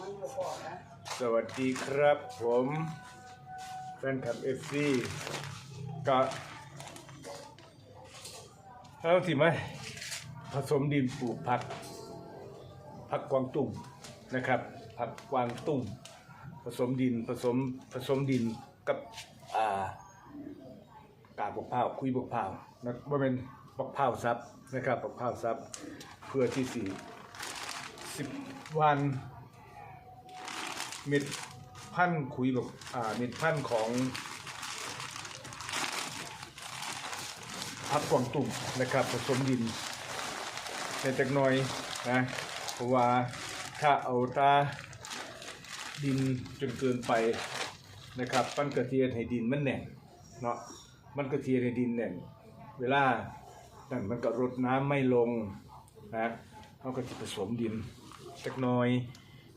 สวัสดีครับผมแฟนคลับเอฟซีก็แล้วที่ไหมผสมดินปลูกผักผักกวางตุ้งนะครับผักกวางตุ้งผสมดินผสมผสมดินกับอ่ากาบบกเผาวคุยบกเผาวนะว่าเป็นบกเผาวซับนะครับบกเผาวซับเพื่อที่สี่สิบวัน เม็ดพันธุ์คุยแบบอ่าเม็ดพันธุ์ของพักกวางตุ่มนะครับ ผสมดินในจักหน่อยนะเพราะว่าถ้าเอาตาดินจนเกินไปนะครับมันกระเทียนให้ดินมันแน่นเนาะมันกระเทียนให้ดินแน่น เวลานั่นมันก็รดน้ำไม่ลงนะเขาก็จะผสมดินจักน่อย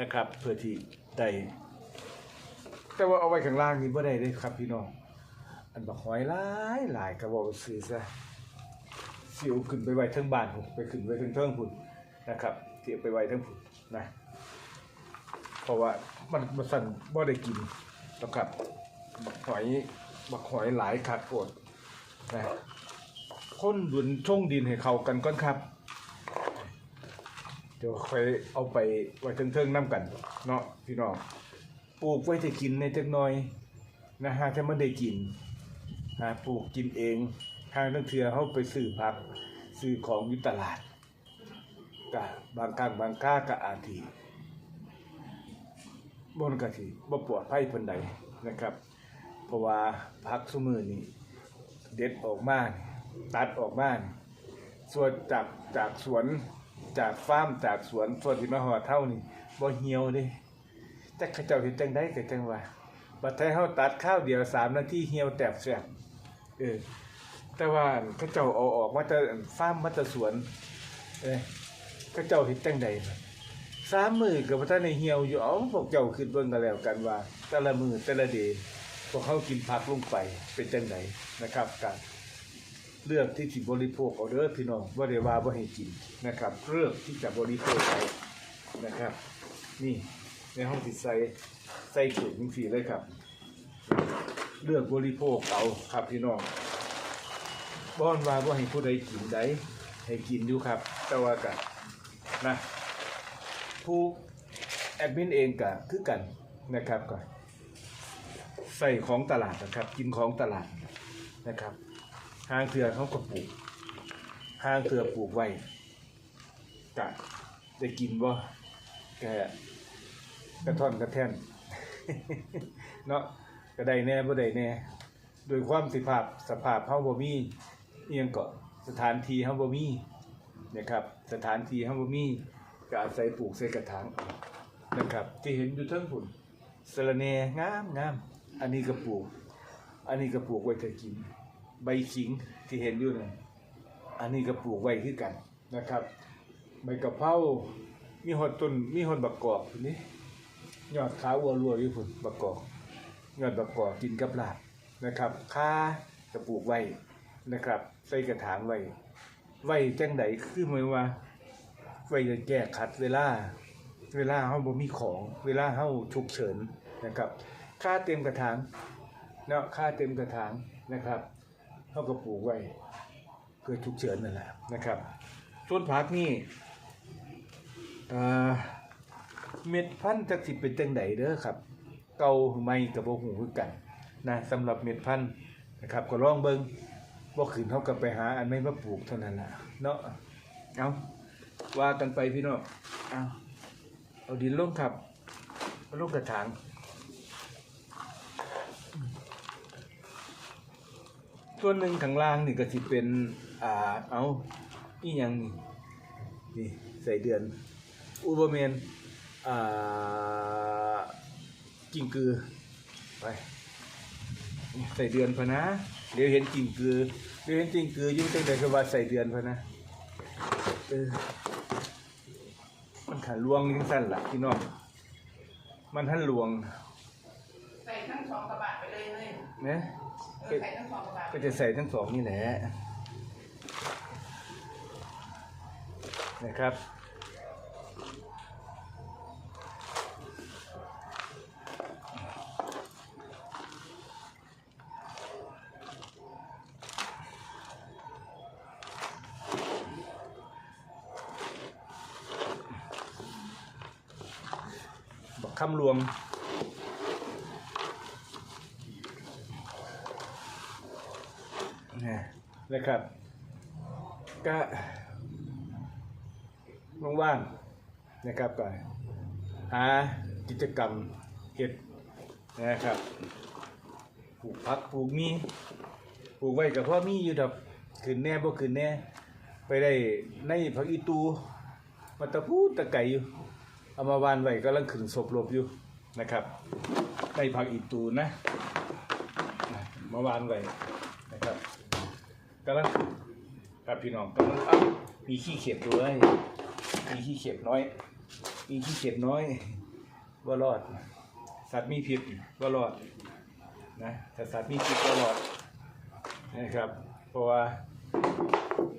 นะครับเพื่อที่ ได้แต่ว่าเอาไว้ข้างล่างนี่บ่ได้เลยครับพี่น้อง อันบักหอยหลายหลายกระบอกซื้อซะสิเอาขึ้นไปไว้ทั้งบ้านพุ่นไปขึ้นไว้ทั้งเทิงพุ่นนะครับที่เอาไปไว้ทั้งพุ่นนะเพราะว่ามันมันสั่นบ่ได้กินนะครับบักหอยบักหอยหลายขาดโปวดนะคนดุนช่งดินให้เขากันก่อนครับ เดี๋ยวค่อยเอาไปไว้เทิงๆน้ำกัน เนาะพี่น้องปลูกไว้จะกินในจักหน่อยนะฮะถ้ามันได้กินนะปลูกกินเองทางตั้งเทือเขาไปซื้อผักซื้อของอยู่ตลาดกะบางครั้งบางค่าก็อาทีบนกะทีบ่ปลอดภัยเพิ่นใดนะครับ เพราะว่าผักซุมือนี่เด็ดออกมานตัดออกมานส่วนจากจากสวน จากฟาร์มจากสวนส่วนที่มาหอเท่านี่บ่เหี่ยวเด้จักเขาเจ้าเฮ็ดจังได๋ก็จังว่าบัดท้ายเฮาตัดข้าวเดียว3นาทีเหี่ยวแตกแซ่บเออแต่ว่าเขาเจ้าเอาออกมาแต่ฟาร์มมาแต่สวนเอ้ยเขาเจ้าเฮ็ดจังได๋สามมือก็บ่ทันได้เหี่ยวอยู่เอาพวกเจ้าคิดเบิ่งกันแล้วกันว่า แต่ละมือแต่ละเดย์พวกเขากินผักลงไปเป็นจังไดนะครับกัน เลือกที่จะบริโภคเอาเด้อพี่น้องว่าเดี๋ยวว่าบ่ให้กินนะครับ เลือกที่จะบริโภคเอานะครับ นี่ในห้องติดใส่ใส่ถุงจังซี่เลยครับ เลือกบริโภคเอาครับพี่น้องบ่อนว่าบ่ให้ผู้ใดกินใดให้กินอยู่ครับแต่ว่าก็นะผู้แอดมินเองก็คือกันนะครับก็ใส่ของตลาดนะครับ กินของตลาดนะครับ ห้างเถื่อเขาก็ปลูกห้างเถื่อปลูกไว้กะได้กินบ่แกกระท่อนกระแท่นเนาะก็ไดแน่บ่ไดแน่โดยความสิภาพสภาพเฮาบ่มีเอียงก็สถานที่เฮาบ่มีนะครับ สถานที่เฮาบ่มีก็อาศัยปลูกใส่กระถางนะครับ ที่เห็นอยู่ทั้งพุ่นสะระแหน่งามงามอันนี้ก็ปลูก อันนี้ก็ปลูกไว้เธอกิน ใบขิงที่เห็นอยู่นะอันนี้ก็ปลูกไว้คือกันนะครับ ใบกะเพรามีหดต้นมีหดบักกอกนี่ยอดขาวัวรัวอยู่พุ่นบักกอกยอดบักกอกกินกับลาบนะครับค่าก็ปลูกไว้นะครับ ใส่กระถางไว้ ไว้จังไดคือหมายว่า ไว้จะแก้ขัดเวลา เวลาเฮาบ่มีของเวลาเฮาฉุกเฉินนะครับ ค่าเต็มกระถางเนาะค่าเต็มกระถางนะครับ เขาก็ปลูกไว้เพื่อฉุกเฉินนั่นแหละนะครับ ส่วนผักนี่เม็ดพันธุ์จักสิเป็นจังไดเด้อครับ เก่าไม่กับบ่ฮู้คือกันนะสำหรับเม็ดพันธุ์นะครับ ก็ลองเบิ่งบ่ขึ้นเฮาก็ไปหาอันไม่มาปลูกเท่านั้นละเนาะเอาว่ากันไปพี่น้องเอาเอาดินลงครับลงกระถาง ส่วนหนึ่งข้างล่างนี่ก็สิเป็น อ่า เอาอีหยังนี่นี่ใส่เดือนอุบเมน อ่า กิ่งกือ ไป ใส่เดือนพะนะ เดี๋ยวเห็นกิ่งกือ เดี๋ยวเห็นกิ่งกือยุ่งจังใดก็ว่าใส่เดือนพะนะ เออ มันขาลวงยังสั้นละพี่น้อง มันท่านลวง นะก็ก็จะใส่ทั้งสองนี่แหละนะครับคำรวม นะครับก็ว่างๆนะครับก็หากิจกรรมเฮ็ดนะครับปลูกผักปลูกมีปลูกไว้กับพ่อมีอยู่ดอกขึ้นแน่บ่ขึ้นแน่ ไปได้ในผักอีตูมาตะพูดตะไก่อยู่เอามาวานไว้กำลังขึ้นศพลบอยู่นะครับในผักอีตูนะนะมาวานไว้นะครับ กำลังครับพี่น้องกำลังมีขี้เข็บด้วยมีขี้เข็บน้อย มีขี้เข็บน้อยว่ารอด สัตว์มีพิษว่ารอดนะแต่สัตว์มีพิษว่ารอดนะครับ เพราะว่า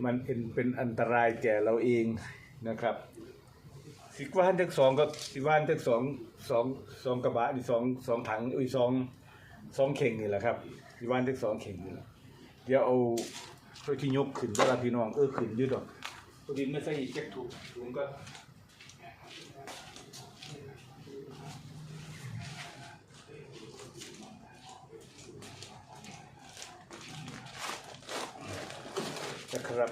มันเป็นเป็นอันตรายแก่เราเองนะครับสิว่านทั้งสองก็สิว่านทั้งสองสองสองกระบะนี่สองสองถังอุ้ยสองสองเข่งนี่แหละครับสิว่านทั้งสองเข่งนี่แหละเดี๋ยวเอา ช่วยที่ยกขึ้นเวลาพี่น้องเออขึ้นยืดดอกตัวดินไม่ใส่แจ็คถูกถุงก็นะครับ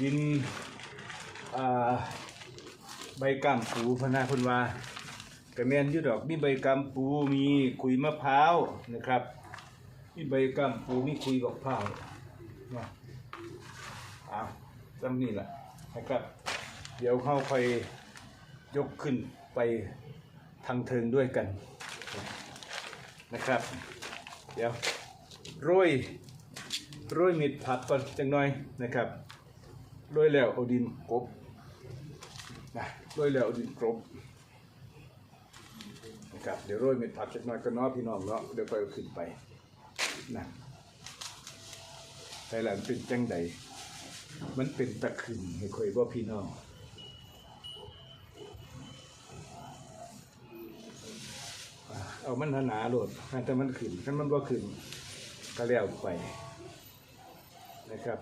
ดินอ่า ใบกำปูพนาคุณว่ากระแมนยุดอกมีใบกำปูมีคุยมะพร้าวนะครับ มีใบกำปูมีคุยบักพร้าวนะอ้าวจำนี่แหละนะครับ เดี๋ยวเข้าไปยกขึ้นไปทางเทิงด้วยกันนะครับ เดี๋ยวโรยโรยม็ดผักก่อนจังหน่อยนะครับโรยแล้วเอาดินกบนะ โรยแล้วดินกบนะครับเดี๋ยวโรยเม็ดผักสักหน่อยก็นาะพี่น้องเนาะเดี๋ยวไปขึ้นไปนะแต่หลังเป็นจังใดมันเป็นตะขึงให้คอยว่าพี่น้องเอามันหนาๆโลดแต่มันขึ้นถ้ามันบ่าขึ้นก็แล้วไปนะครับ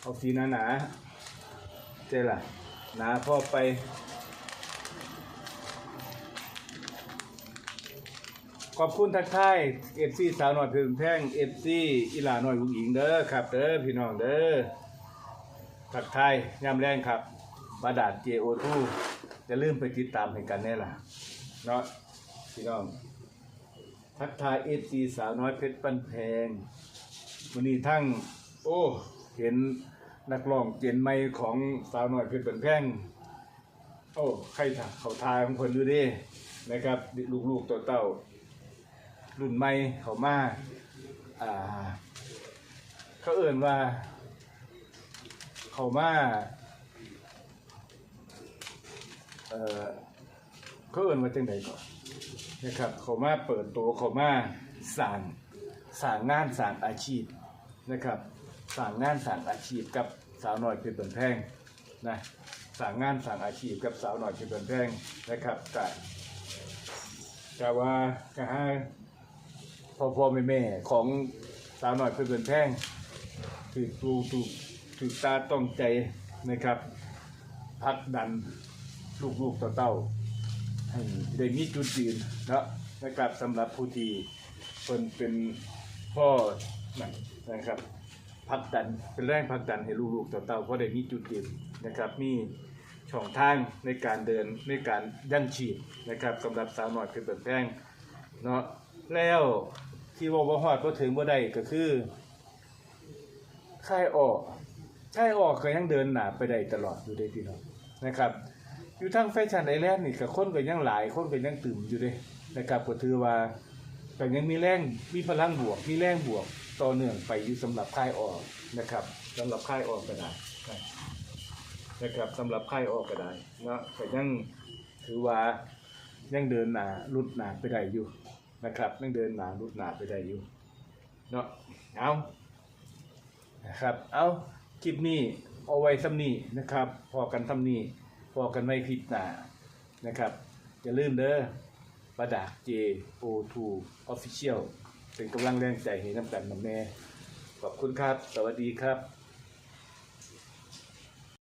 เอาสีหนาๆเจล่ะ หนาพอไป ขอบคุณทักทายเอฟซีสาวหน่อยเพิ่งแพงเอฟซีอีหลาหน่อยบุกหญิงเด้อครับเด้อพี่น้องเด้อทักทายยามแรงครับบาดาดเจโอทูจะลืมไปติดตามให้กันแน่ล่ะเนาะพี่น้องทักทายเอฟซีสาวน้อยเพชรปันแพงวันนี้ทั้ง โอ้ เห็น นักร้องเจนไม่ของสาวน้อยเพชรปันแพ่งโอ้ใครถ่าเขาทายของคนดูดินะครับ ลูกๆเต้า รุ่นใหม่เขามาอ่า เขาเอื่นว่า เขามาเออเขาเอื่นว่าจังใดก่อนนะครับ เขามาเปิดตัวเขามาสั่งสั่งงานสั่งอาชีพนะครับ สั่งงานสั่งอาชีพกับสาวหน่อยเพชรเปินแพงนะสั่งงานสั่งอาชีพกับสาวหน่อยเพชรเปินแพงนะครับแต่แต่ว่าก็ให้พ่อพ่อแม่แม่ของสาวหน่อยเพชรเปินแพงถือตูถูกถือตาต้องใจนะครับพักดันลูกๆเต้าๆให้ได้มีจุดยืนเนาะนะครับสำหรับผู้ที่เพิ่นเป็นพ่อนะครับ พักดันเป็นแรงพักดันให้ลูกๆเต่าๆเพราะได้มีจุดยืนนะครับมีช่องทางในการเดินในการยั่งชีพนะครับสำหรับสาวหน่อยเป็นเปิดแพงเนาะแล้วที่ว่าบ่ฮอดบ่ถึงบ่ได้ก็คือค่ายออกค่ายออกก็ยังเดินหนาไปได้ตลอดอยู่เด้พี่น้องนะครับ อยู่ทางแฟชั่นไอแลนด์นี่ก็คนก็ยังหลายคนก็ยังตื่มอยู่เด้นะครับก็ถือว่าก็ยังมีแรงมีพลังบวกมีแรงบวก ต่อเนื่องไปอยู่สำหรับค่ายออกนะครับสำหรับค่ายออกก็ได้นะครับสำหรับค่ายออกก็ได้เนาะก็ยังถือว่ายังเดินหนาลุดหนาไปได้อยู่นะครับยังเดินหนาลุดหนาไปได้อยู่เนาะเอานะครับเอาคลิปนี้เอาไว้ซ้ำนี้นะครับ พอกันซ้ำนี้พอกันไม่คลิปหน้านะครับอย่าลืมเด้อประดา J O2 Official เป็นกำลังแรงใจให้น้ำกันน้ำแม่ขอบคุณครับ สวัสดีครับ